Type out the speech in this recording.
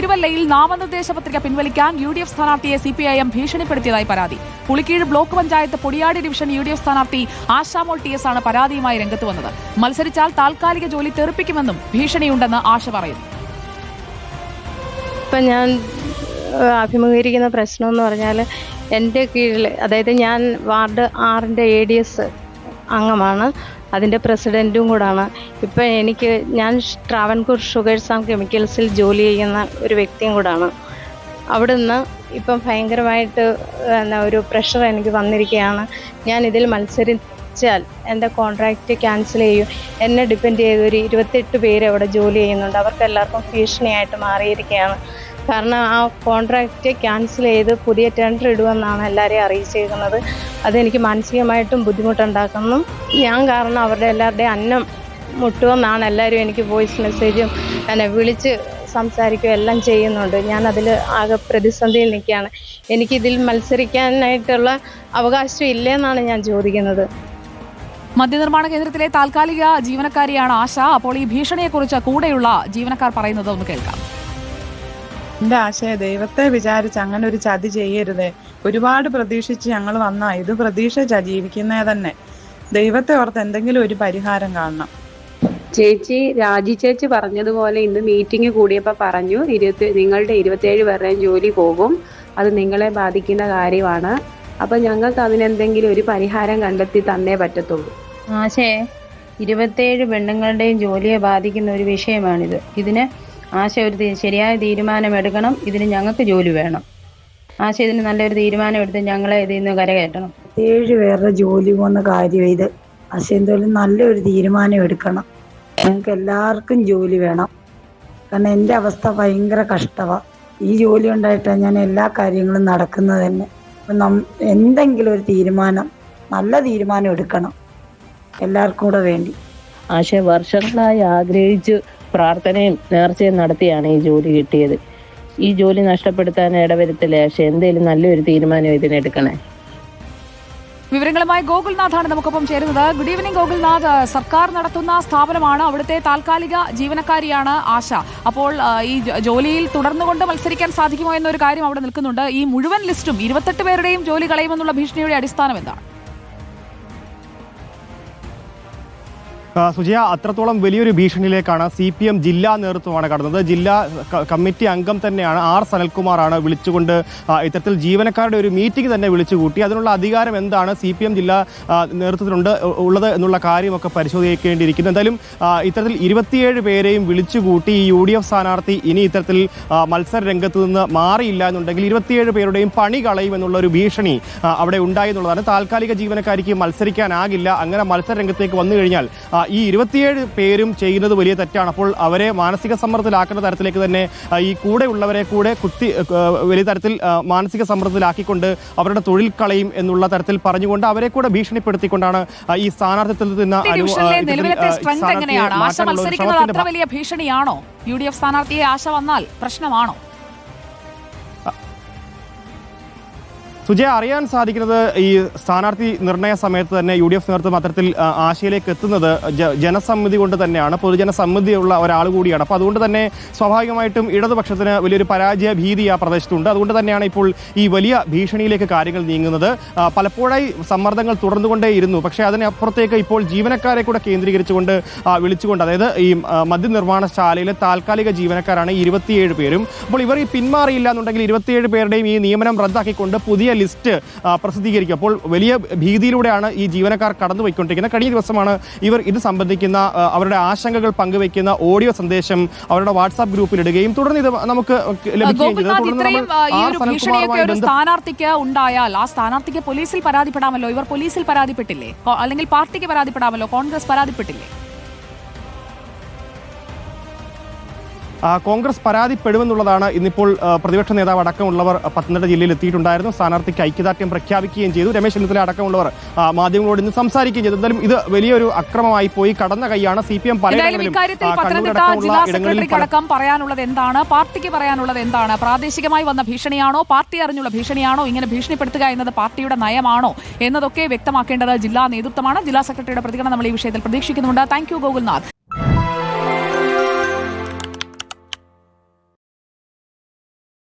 തിരുവല്ലയിൽ നാമനിർദ്ദേശ പത്രിക പിൻവലിക്കാൻ യു ഡി എഫ് സ്ഥാനാർത്ഥിയെ സി പി ഐ എം ഭീഷണിപ്പെടുത്തിയതായി പരാതി. Pulikeezh block panchayat Podiyadi division U D F സ്ഥാനാർത്ഥി ആശാമോൾ ടി എസ് ആണ് പരാതിയുമായി രംഗത്ത് വന്നത്. മത്സരിച്ചാൽ താൽക്കാലിക ജോലി തെറിപ്പിക്കുമെന്നും ഭീഷണിയുണ്ടെന്ന് ആശ പറയുന്നു. ഇപ്പം ഞാൻ അഭിമുഖീകരിക്കുന്ന പ്രശ്നം എന്ന് പറഞ്ഞാൽ എന്റെ കീഴിൽ അതായത് ഞാൻ വാർഡ് ആറിന്റെ എ ഡി എസ് അംഗമാണ്. അതിന്റെ പ്രസിഡന്റും കൂടാണ്. ഇപ്പം എനിക്ക് ഞാൻ ട്രാവൻകൂർ ഷുഗേഴ്സ് ആൻഡ് കെമിക്കൽസിൽ ജോലി ചെയ്യുന്ന ഒരു വ്യക്തിയും കൂടാണ്. അവിടുന്ന് ഇപ്പം ഭയങ്കരമായിട്ട് എന്നാ ഒരു പ്രഷർ എനിക്ക് വന്നിരിക്കുകയാണ്. ഞാൻ ഇതിൽ മത്സരിച്ചാൽ എന്റെ കോൺട്രാക്റ്റ് ക്യാൻസൽ ചെയ്യും. എന്നെ ഡിപ്പെൻഡ് ചെയ്ത് ഒരു ഇരുപത്തെട്ട് പേര് അവിടെ ജോലി ചെയ്യുന്നുണ്ട്. അവർക്കെല്ലാവർക്കും ഭീഷണിയായിട്ട് മാറിയിരിക്കുകയാണ്. കാരണം ആ കോൺട്രാക്റ്റ് ക്യാൻസൽ ചെയ്ത് പുതിയ ടെൻഡർ ഇടുമെന്നാണ് എല്ലാവരെയും അറിയിച്ചിരിക്കുന്നത് അതെനിക്ക് മാനസികമായിട്ടും ബുദ്ധിമുട്ടുണ്ടാക്കുന്നു. ഞാൻ കാരണം അവരുടെ എല്ലാവരുടെയും അന്നം മുട്ടുമെന്നാണ് എല്ലാവരും എനിക്ക് വോയിസ് മെസ്സേജും എന്നെ വിളിച്ച് സംസാരിക്കുകയും എല്ലാം ചെയ്യുന്നുണ്ട്. ഞാൻ അതിൽ ആകെ പ്രതിസന്ധിയിൽ നിൽക്കുകയാണ്. എനിക്കിതിൽ മത്സരിക്കാനായിട്ടുള്ള അവകാശം ഇല്ലെന്നാണ് ഞാൻ ചോദിക്കുന്നത്. മദ്യനിർമ്മാണ കേന്ദ്രത്തിലെ താൽക്കാലിക ജീവനക്കാരിയാണ് ആശ. അപ്പോൾ ഈ ഭീഷണിയെക്കുറിച്ച് കൂടെയുള്ള ജീവനക്കാർ പറയുന്നത് ഒന്ന് കേൾക്കാം. എന്റെ ആശയ ദൈവത്തെ വിചാരിച്ച് അങ്ങനെ ഒരു ചതി ചെയ്യരുതേ. ഒരുപാട് പ്രതീക്ഷിച്ച് ഞങ്ങൾ വന്നാ ഇത് പ്രതീക്ഷിച്ചാ ജീവിക്കുന്നേ തന്നെ. ദൈവത്തെ ഓർത്ത് എന്തെങ്കിലും ഒരു പരിഹാരം കാണണം. ചേച്ചി രാജി ചേച്ചി പറഞ്ഞതുപോലെ ഇന്ന് മീറ്റിംഗ് കൂടിയപ്പോൾ പറഞ്ഞു ഇരുപത്തി നിങ്ങളുടെ ഇരുപത്തിയേഴ് പേരുടെയും ജോലി പോകും. അത് നിങ്ങളെ ബാധിക്കുന്ന കാര്യമാണ്. അപ്പം ഞങ്ങൾക്ക് അതിനെന്തെങ്കിലും ഒരു പരിഹാരം കണ്ടെത്തി തന്നേ പറ്റത്തുള്ളൂ. ആശേ ഇരുപത്തേഴ് പെണ്ണുങ്ങളുടെയും ജോലിയെ ബാധിക്കുന്ന ഒരു വിഷയമാണിത്. ഇതിന് ആശ ഒരു ശരിയായ തീരുമാനം എടുക്കണം ഇതിന് ഞങ്ങൾക്ക് ജോലി വേണം. ആശ ഇതിന് നല്ലൊരു തീരുമാനം എടുത്ത് ഞങ്ങളെ ഇതിൽ നിന്ന് കരകയറ്റണം. ഏഴ് പേരുടെ ജോലി പോകുന്ന കാര്യം ഇത്. ആശ എന്തായാലും നല്ലൊരു തീരുമാനം എടുക്കണം ഞങ്ങൾക്ക് എല്ലാവർക്കും ജോലി വേണം. കാരണം എന്റെ അവസ്ഥ ഭയങ്കര കഷ്ടമാണ് ഈ ജോലി ഉണ്ടായിട്ടാണ് ഞാൻ എല്ലാ കാര്യങ്ങളും നടക്കുന്നത് തന്നെ. അപ്പം നം എന്തെങ്കിലും ഒരു തീരുമാനം നല്ല തീരുമാനം എടുക്കണം. എല്ലാവർക്കും കൂടെ വേണ്ടി. ആശയ വർഷങ്ങളായി ആഗ്രഹിച്ച് പ്രാർത്ഥനയും നേർച്ചയും നടത്തിയാണ് ഈ ജോലി കിട്ടിയത്. ഈ ജോലി നഷ്ടപ്പെടുത്താൻ ഇടവരുത്തില്ല. പക്ഷെ എന്തെങ്കിലും നല്ലൊരു തീരുമാനം ഇതിനെടുക്കണേ വിവരങ്ങളുമായി ഗോകുൽനാഥാണ് നമുക്കൊപ്പം ചേരുന്നത്. Good evening Gokulnath. സർക്കാർ നടത്തുന്ന സ്ഥാപനമാണ് അവിടുത്തെ താൽക്കാലിക ജീവനക്കാരിയാണ് ആശ. അപ്പോൾ ഈ ജോലിയിൽ തുടർന്നുകൊണ്ട് മത്സരിക്കാൻ സാധിക്കുമോ എന്നൊരു കാര്യം അവിടെ നിൽക്കുന്നുണ്ട്. ഈ മുഴുവൻ ലിസ്റ്റും ഇരുപത്തെട്ട് പേരുടെയും ജോലി കളയുമെന്നുള്ള ഭീഷണിയുടെ അടിസ്ഥാനം എന്താണ്? സുജയ അത്രത്തോളം വലിയൊരു ഭീഷണിയിലേക്കാണ് സി പി എം ജില്ലാ നേതൃത്വമാണ് കടന്നത്. ജില്ലാ കമ്മിറ്റി അംഗം തന്നെയാണ് ആർ സനൽകുമാറാണ് വിളിച്ചുകൊണ്ട് ഇത്തരത്തിൽ ജീവനക്കാരുടെ ഒരു മീറ്റിംഗ് തന്നെ വിളിച്ചുകൂട്ടി. അതിനുള്ള അധികാരം എന്താണ് സി പി എം ജില്ലാ നേതൃത്വത്തിലുണ്ട് ഉള്ളത് എന്നുള്ള കാര്യമൊക്കെ പരിശോധിക്കേണ്ടിയിരിക്കുന്നു. എന്തായാലും ഇത്തരത്തിൽ ഇരുപത്തിയേഴ് പേരെയും വിളിച്ചുകൂട്ടി ഈ യു ഡി എഫ് സ്ഥാനാർത്ഥി ഇനി ഇത്തരത്തിൽ മത്സര രംഗത്ത് നിന്ന് മാറിയില്ല എന്നുണ്ടെങ്കിൽ ഇരുപത്തിയേഴ് പേരുടെയും പണി കളയും എന്നുള്ള ഒരു ഭീഷണി അവിടെ ഉണ്ടായി എന്നുള്ളതാണ്. താൽക്കാലിക ജീവനക്കാരിക്ക് മത്സരിക്കാനാകില്ല. അങ്ങനെ മത്സര രംഗത്തേക്ക് വന്നു കഴിഞ്ഞാൽ ഈ ഇരുപത്തിയേഴ് പേരും ചെയ്യുന്നത് വലിയ തെറ്റാണ്. അപ്പോൾ അവരെ മാനസിക സമ്മർദ്ദത്തിലാക്കുന്ന തരത്തിലേക്ക് തന്നെ ഈ കൂടെ ഉള്ളവരെ കൂടെ കുത്തി വലിയ തരത്തിൽ മാനസിക സമ്മർദ്ദത്തിലാക്കിക്കൊണ്ട് അവരുടെ തൊഴിൽ കളയും എന്നുള്ള തരത്തിൽ പറഞ്ഞുകൊണ്ട് അവരെ കൂടെ ഭീഷണിപ്പെടുത്തിക്കൊണ്ടാണ് ഈ സ്ഥാനാർത്ഥിത്വത്തിൽ നിന്ന് ഭീഷണിയാണോ? യു ഡി എഫ് സ്ഥാനാർത്ഥിയെ ആശ വന്നാൽ പ്രശ്നമാണോ? സുജയ അറിയാൻ സാധിക്കുന്നത് ഈ സ്ഥാനാർത്ഥി നിർണയ സമയത്ത് തന്നെ യു ഡി എഫ് നേതൃത്വം അത്തരത്തിൽ ആശയിലേക്ക് എത്തുന്നത് ജനസമ്മതി കൊണ്ട് തന്നെയാണ്. പൊതുജന സമ്മതിയുള്ള ഒരാൾ കൂടിയാണ്. അപ്പോൾ അതുകൊണ്ട് തന്നെ സ്വാഭാവികമായിട്ടും ഇടതുപക്ഷത്തിന് വലിയൊരു പരാജയ ഭീതി ആ പ്രദേശത്തുണ്ട്. അതുകൊണ്ട് തന്നെയാണ് ഇപ്പോൾ ഈ വലിയ ഭീഷണിയിലേക്ക് കാര്യങ്ങൾ നീങ്ങുന്നത്. പലപ്പോഴായി സമ്മർദ്ദങ്ങൾ തുടർന്നുകൊണ്ടേയിരുന്നു. പക്ഷേ അതിനപ്പുറത്തേക്ക് ഇപ്പോൾ ജീവനക്കാരെ കൂടെ കേന്ദ്രീകരിച്ചുകൊണ്ട് വിളിച്ചുകൊണ്ട് അതായത് ഈ മദ്യനിർമ്മാണശാലയിലെ താൽക്കാലിക ജീവനക്കാരാണ് ഇരുപത്തിയേഴ് പേരും. അപ്പോൾ ഇവർ ഈ പിന്മാറിയില്ല എന്നുണ്ടെങ്കിൽ ഇരുപത്തിയേഴ് പേരുടെയും ഈ നിയമനം റദ്ദാക്കിക്കൊണ്ട് പുതിയ ലിസ്റ്റ് പ്രസിദ്ധീകരിക്കും. അപ്പോൾ വലിയ ഭീതിയിലൂടെയാണ് ഈ ജീവനക്കാർ കടന്നുപോയിക്കൊണ്ടിരിക്കുന്നത്. കഴിഞ്ഞ ദിവസമാണ് ഇവർ ഇത് സംബന്ധിക്കുന്ന അവരുടെ ആശങ്കകൾ പങ്കുവയ്ക്കുന്ന ഓഡിയോ സന്ദേശം അവരുടെ വാട്സാപ്പ് ഗ്രൂപ്പിൽ ഇടുകയും തുടർന്ന് ഇത് നമുക്ക് ലഭിക്കുകയും സ്ഥാനാർത്ഥിക്ക് ഉണ്ടായാൽ ആ സ്ഥാനാർത്ഥിക്ക് പോലീസിൽ പരാതിപ്പെടാമല്ലോ? ഇവർ പോലീസിൽ പരാതിപ്പെട്ടില്ലേ? അല്ലെങ്കിൽ പാർട്ടിക്ക് പരാതിപ്പെടാമല്ലോ? കോൺഗ്രസ് പരാതിപ്പെട്ടില്ലേ? കോൺഗ്രസ് പരാതിപ്പെടുമെന്നുള്ളതാണ് ഇന്നിപ്പോൾ പ്രതിപക്ഷ നേതാവ് അടക്കമുള്ളവർ പത്തനംതിട്ട ജില്ലയിൽ എത്തിയിട്ടുണ്ടായിരുന്നു. സ്ഥാനാർത്ഥിക്ക് ഐക്യദാർഢ്യം പ്രഖ്യാപിക്കുകയും ചെയ്തു. രമേശ് ചെന്നിത്തല അടക്കമുള്ളവർ മാധ്യമങ്ങളോട് ഇന്ന് സംസാരിക്കുകയും ചെയ്തു. എന്തായാലും ഇത് വലിയൊരു അക്രമമായി പോയി കടന്ന കൈയാണ് സി പി എം അടക്കം പറയാനുള്ളത് എന്താണ്? പാർട്ടിക്ക് പറയാനുള്ളത് എന്താണ്? പ്രാദേശികമായി വന്ന ഭീഷണിയാണോ? പാർട്ടി അറിഞ്ഞുള്ള ഭീഷണിയാണോ? ഇങ്ങനെ ഭീഷണിപ്പെടുത്തുക എന്നത് പാർട്ടിയുടെ നയമാണോ? എന്നതൊക്കെ വ്യക്തമാക്കേണ്ടത് ജില്ലാ നേതൃത്വമാണ്. ജില്ലാ സെക്രട്ടറിയുടെ പ്രതികരണം നമ്മൾ ഈ വിഷയത്തിൽ പ്രതീക്ഷിക്കുന്നുണ്ട്. Thank you Gokulnath.